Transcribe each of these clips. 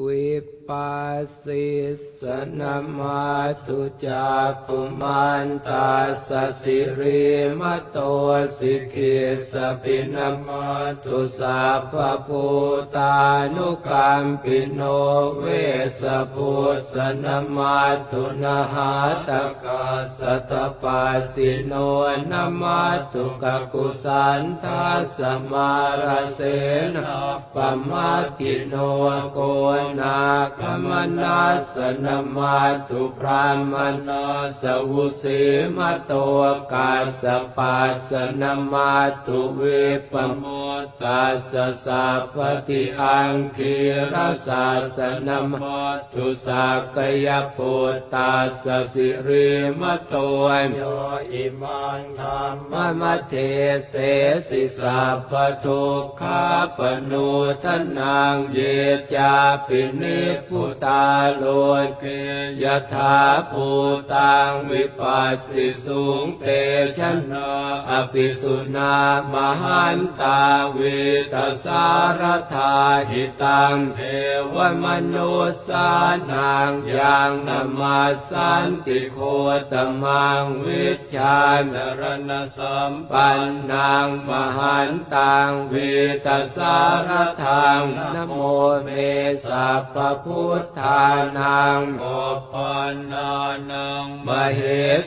วิปัสสิสนมาตุจากขุมันตาสสิริมโตสิกิสปินมาตุสัพพภูตานุกัมปิโนเวสพุสนมาตุนหาตกา สตปัสสิโนนามาตุกกุสันทัสมาราเสนาปมาติโนโกนาคมนาสนมาตุพรามนาสวุสีมโตกาสปัสนมาตุเวปโมตัสสัพติอังคีรสาสนมาตุสักยปุตตัสสิริมตโยอิมันธรรมมเทเสสิสัพพทุกขาปนุทนังเยจาปินิพุตาโลเกยถาภูตังวิปัสสิสุงเตชนะอภิสุนามหันตาวิตสารธาหิตังเทวมนุสานังยังนามาสันติโคตมังวิชาสรณสัมปันนังมหันตังวิตาสารทังนะโมเมสัพพพุทธานังโอปันนานังมเห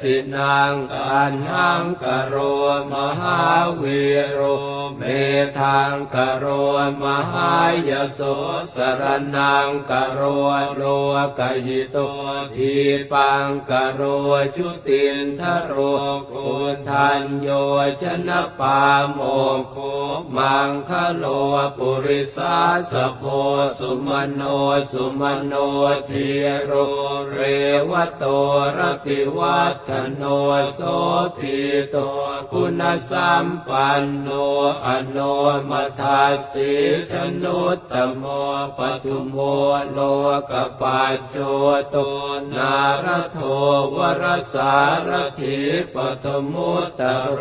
สินังตันหังกโรมหาวีโรเมทังกโรมหายโสสรนังกโรโลกหิโตทีปังกโรชตินทโรกุทันโยชนะปาโมโคมังคโลปุริสาสโพสุมโนสุมโนเทโรเรวโตรติวัฒโนโสภิโตคุณสัมปันโนอโนมัทาสีชนุตตโมปทุโมโลกปัจโจโตนารโทวรสารถิปฐมุตตโร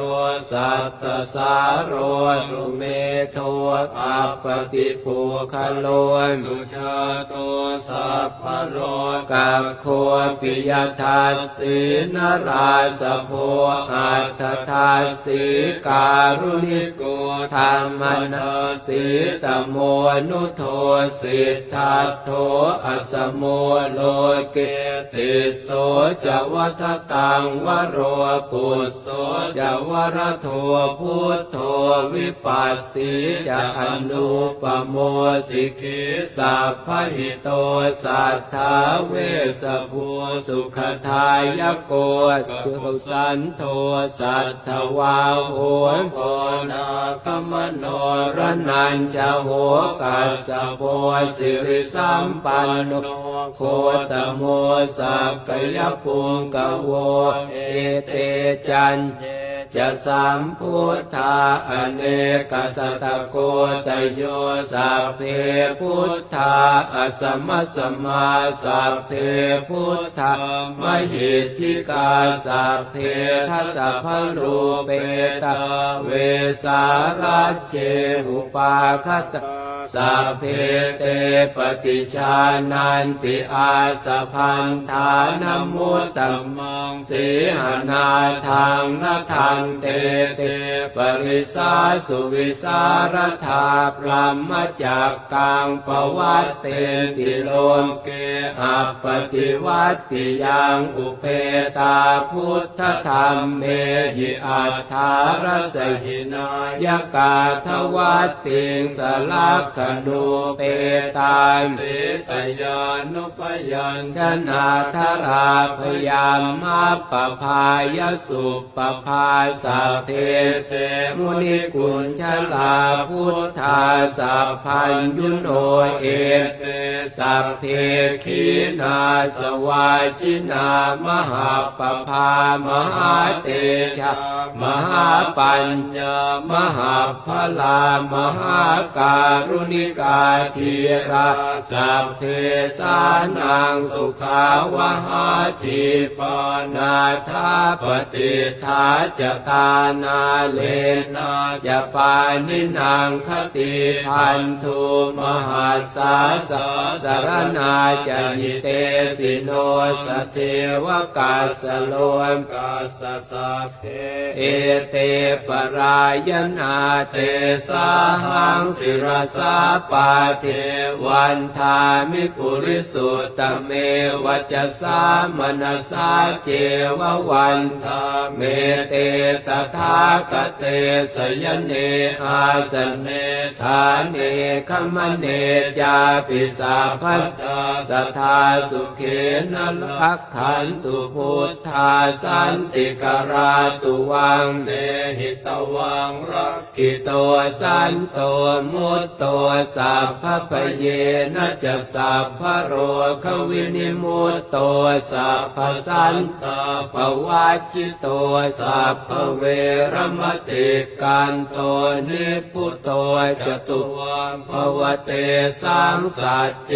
สัตตสารโรสุเมโทอัปติภูคโลสุชาโตสัพพโรกัคโคปิยทัสสีนราสโพอัตถทัสสีการุณิโกธรรมนาสีตโมนุโทสิทธัตโทอสโมโลเกติโสจวัฏตังวโรปุตโสจะวรโทพุทโธวิปัสสีจะอนุปโมสิกิสัพพหิโตสัทธาเวสภูสุขทายโกกุสันโทสัทธวาโหโกนาคมโนรนันจะโหกัสสโพสิริสัมปันโนโคตโมสักกยปุงกโวเอเตจันเย จะสัมพุทธาอเนกสัตตโกตโยสัพเพพุทธาอสมัสมาสัพเพพุทธามหิทธิกาสัพเพทัสพะรูเปตเวสาราเชหุปาคตสัพเพเตปฏิชานันติอาสะพันธานมุตตมังสีหนาทางนาทางเตเตปริสาสุวิสารธาพรหมจักกังปวัตเตติโลมเกอัปปติวัตติยังอุเพตาพุทธธรรมเมหิอัฏฐารสหินายกาทวัตติงสลักขณูเปตานสิตยานุปยัญชนะทราพยามมาปภายสุปภายสัพเพเตมุนิกุลชลาพุทธาสัพพัญยุโนเอเตสัพเพคีนาสวาชินามหาปภามหาเตชะมหาปัญญามหาพลามหาการุณิกาทีระสัพเพสานังสุขาวหาทีปนาทาปฏิทาจตานาเลนาจะปานินางคติพันธุมหาสาสสารนาจะหิเตสิโนสเทวกาสโลมกาสสะเพเอเตปรายนาเตสาหังสิรสาปาเทวันทามิปุริสุตตเมวัจสามนสาเจววันทาเมเตตถาคเตสยเนอาสเนธาเนขมเนจาปิสาพัตตาสทาสุเขนลักขันตุพุทธาสันติกราตุวัังเตหิตวังรักขิโตสันโตมุตโตสัพพพเยนะจะสัพพโรควินิมุตโตสัพพสันตาปวัชิโตสัพพเวรมติกันโตนิพุตโตจตุวังภวเตสังสัจเจ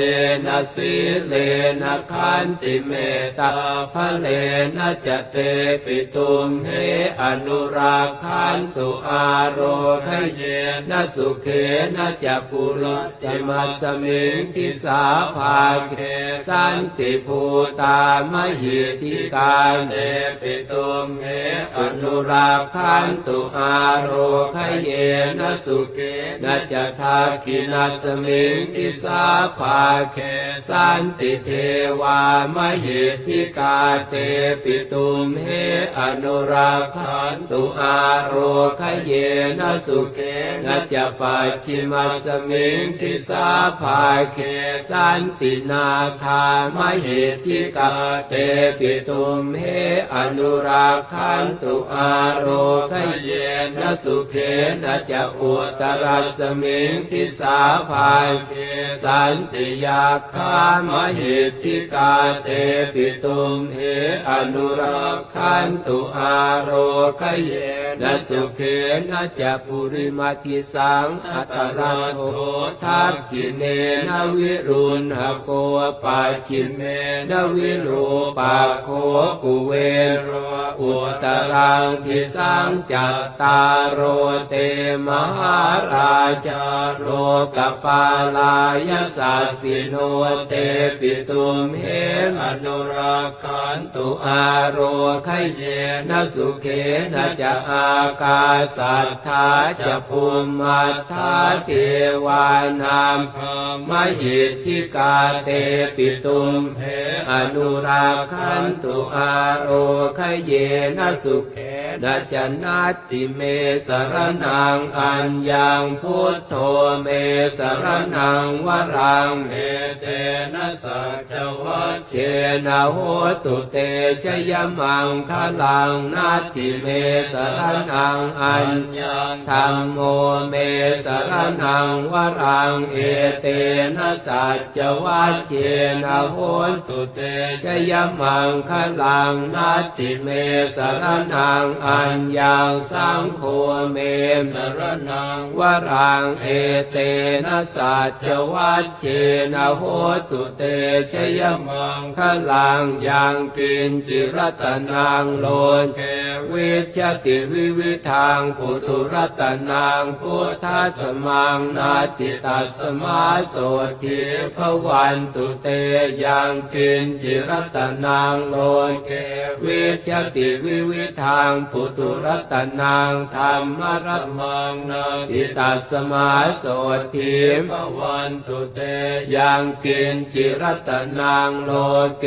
นะสีเลนะขันติเมตตาภเลนะจะเตปิตุมเหอนุราคันตุอาโรคเยนะสุเขนะจะปุโรจะมัสมิงทิสาภาเคสันติภูตามหิทิการเตปิตุมเหอนุราคันตุอาโรคเยนะสุเขนะจะทักขินัสมิงทิสาภาเคสันติเทวามหิทิกาเตปิตุมเหอนุราคันตุอาโรคเยนะสุเขนะจะปัจฉิมัสมิงทิสาภาเคสันตินาคามเหิทิกาเตปิตุมเหอนุราคันตุอาโรคเยนะสุเขนะจะอุตรัสมิงทิสาภาเคสันติยาคามเหิทิกาเตปิตุมเหอนุราคันตุอาโรคเยนะสุเขนะจะปุริมาทิสังอัตระโททักขิเนนะวิรุณหโกปัจฉิเมนะวิรูปะโคกุเวโรอุตรังทิสังจัตตารโรเตมหาราชาโรกปาลายสัสสิโนเตปิตุมเหมอนุราคันตุอาโรคเยนะสุเขนะจะอากาสัทธาจะภูมิมัทธาเทวานามพมหิทธิกาเตปิตุมเหอนุราคันตุอาโรคเยนะสุขนะจะนาติเมสรนังอัญญังพุทโธเมสรนังวรังเมเตนะสัจวัชเชนะโหตุเตชยมังคลังนาติเมสรนังอัญญังธรรมโมเมสรนังวรังเอเตนะสัจวัชเชนะโหตุเตชยมังคลังนาติเมสรนังอัญญังสังโฆเมสรนังวรังเอเตนะสัจวัชเชนะโหตุเตชยมังคลังยังกินจิรตนังโลนเกวิชติวิวิทางปุถุรัตนังพุทธสมังนาติตัสมาโสทิภวันตุเตยังกินจิรัตนังโลเกวิชติวิวิทางปุถุรัตนังธรรมรัตมังนาติตัสมาโสทิภวันตุเตยังกินจิรัตนังโลเก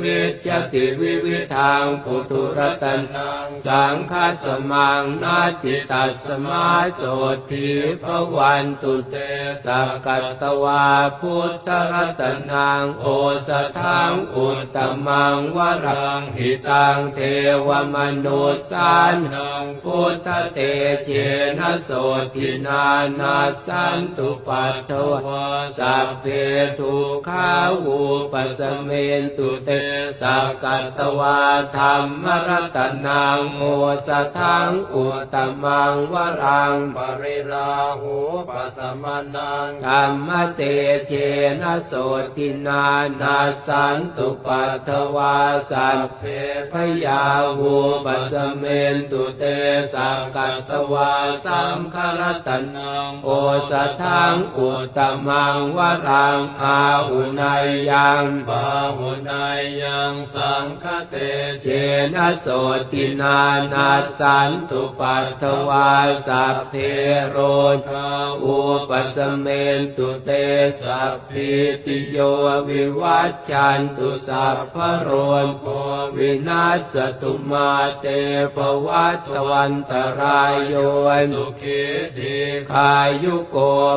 วิชติวิวิทางปุถุรัตนังสัังฆสมังนาติตัสมาโสทิภวันตุเตสักกัตตวาพุทธรัตนังโอสทังอุตมังวรังหิตังเทวมนุสานังพุทธเตเชนะโสทินานาสันตุปัตถวาสัพเพทุขาวูปัสเมนตุเตสักกัตตวาธรรมรัตนังโอสทังอุตมังวรังปริราหูปัสมานังธรรมเตเชนะโสทินานาสันตุปัตถวาสัพเพพยาหูปัสสเมนตุเตสักกัตวาสัมคารัตนังโอสทังอุตมังวรังอาหุนายยังบาหุนายยังสังคเตเจนะโสตินานาสันตุปัตถวาสัพเพโรธาอุปสเมนตุเตสัพพิติโยวิวัจจันตุสัพพโรนโควินาศตุมาเตภวัตวันตรายโยสุขีทีขายุโก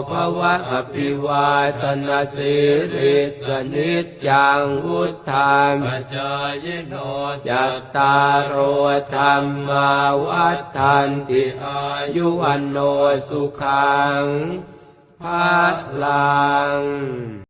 ภวะอภิวาทนาสิริสนิจจังวุธามปัจจายโนจัตตารโอธรรมมาวัฏันติอายุอันโนสุขังภาลัง